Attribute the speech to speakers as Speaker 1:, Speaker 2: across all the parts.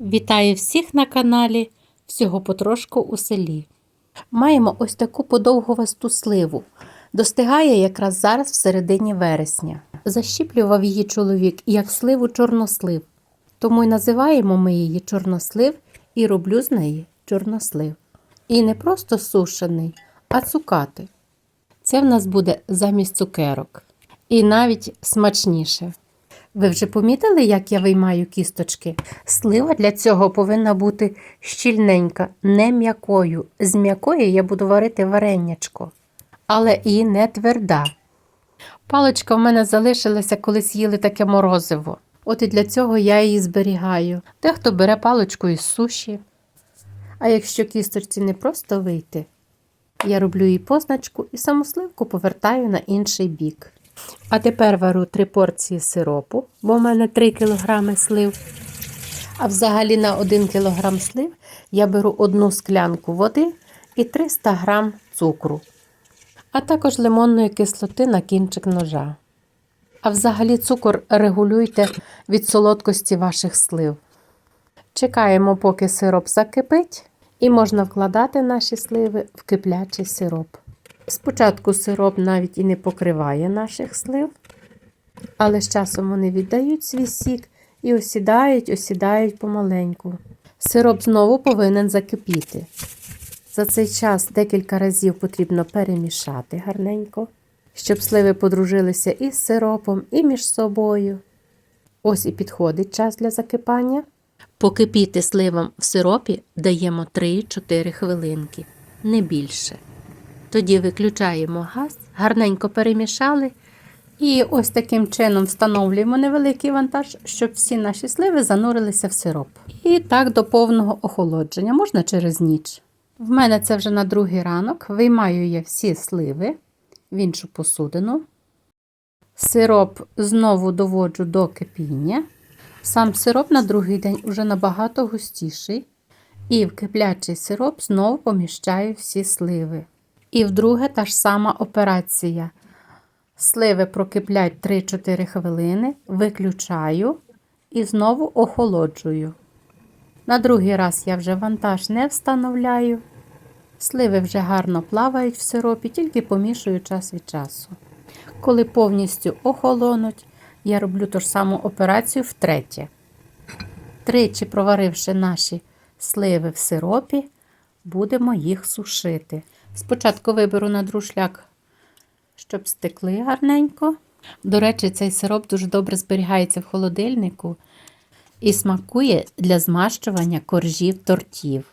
Speaker 1: Вітаю всіх на каналі Всього потрошку у селі. Маємо ось таку подовгувасту сливу. Достигає якраз зараз в середині вересня. Защіплював її чоловік як сливу чорнослив. Тому й називаємо ми її чорнослив і роблю з неї чорнослив. І не просто сушений, а цукати. Це в нас буде замість цукерок. І навіть смачніше. Ви вже помітили, як я виймаю кісточки? Слива для цього повинна бути щільненька, не м'якою. З м'якої я буду варити варенячко, але і не тверда. Паличка в мене залишилася, коли з'їли таке морозиво. От і для цього я її зберігаю. Дехто бере паличку із суші. А якщо кісточці не просто вийти, я роблю їй позначку і саму сливку повертаю на інший бік. А тепер варю 3 порції сиропу, бо в мене 3 кг слив. А взагалі на 1 кг слив я беру одну склянку води і 300 г цукру, а також лимонної кислоти на кінчик ножа. А взагалі цукор регулюйте від солодкості ваших слив. Чекаємо, поки сироп закипить, і можна вкладати наші сливи в киплячий сироп. Спочатку сироп навіть і не покриває наших слив, але з часом вони віддають свій сік і осідають, осідають помаленьку. Сироп знову повинен закипіти. За цей час декілька разів потрібно перемішати гарненько, щоб сливи подружилися і з сиропом, і між собою. Ось і підходить час для закипання. Покипіти сливам в сиропі даємо 3-4 хвилинки, не більше. Тоді виключаємо газ, гарненько перемішали. І ось таким чином встановлюємо невеликий вантаж, щоб всі наші сливи занурилися в сироп. І так до повного охолодження, можна через ніч. В мене це вже на другий ранок. Виймаю я всі сливи в іншу посудину. Сироп знову доводжу до кипіння. Сам сироп на другий день уже набагато густіший. І в киплячий сироп знову поміщаю всі сливи. І вдруге та ж сама операція. Сливи прокиплять 3-4 хвилини, виключаю і знову охолоджую. На другий раз я вже вантаж не встановляю. Сливи вже гарно плавають в сиропі, тільки помішую час від часу. Коли повністю охолонуть, я роблю ту ж саму операцію втретє. Тричі проваривши наші сливи в сиропі, будемо їх сушити. Спочатку виберу на друшляк, щоб стекли гарненько. До речі, цей сироп дуже добре зберігається в холодильнику і смакує для змащування коржів тортів.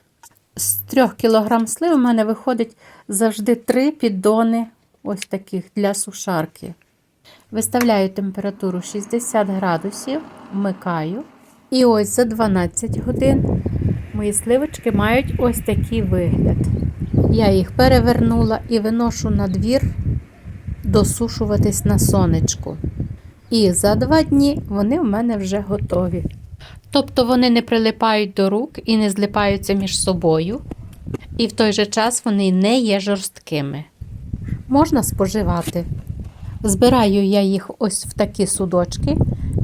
Speaker 1: З 3 кг слив у мене виходить завжди 3 піддони ось таких для сушарки. Виставляю температуру 60 градусів, вмикаю. І ось за 12 годин мої сливочки мають ось такий вигляд. Я їх перевернула і виношу на двір досушуватись на сонечку. І за два дні вони в мене вже готові. Тобто вони не прилипають до рук і не злипаються між собою, і в той же час вони не є жорсткими. Можна споживати. Збираю я їх ось в такі судочки,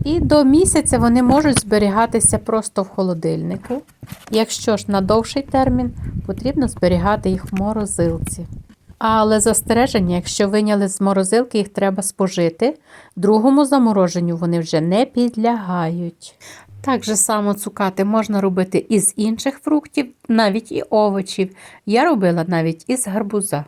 Speaker 1: і до місяця вони можуть зберігатися просто в холодильнику. Якщо ж на довший термін, потрібно зберігати їх в морозилці. Але застереження, якщо виняли з морозилки, їх треба спожити. Другому замороженню вони вже не підлягають. Так же само цукати можна робити із інших фруктів, навіть і овочів. Я робила навіть із гарбуза.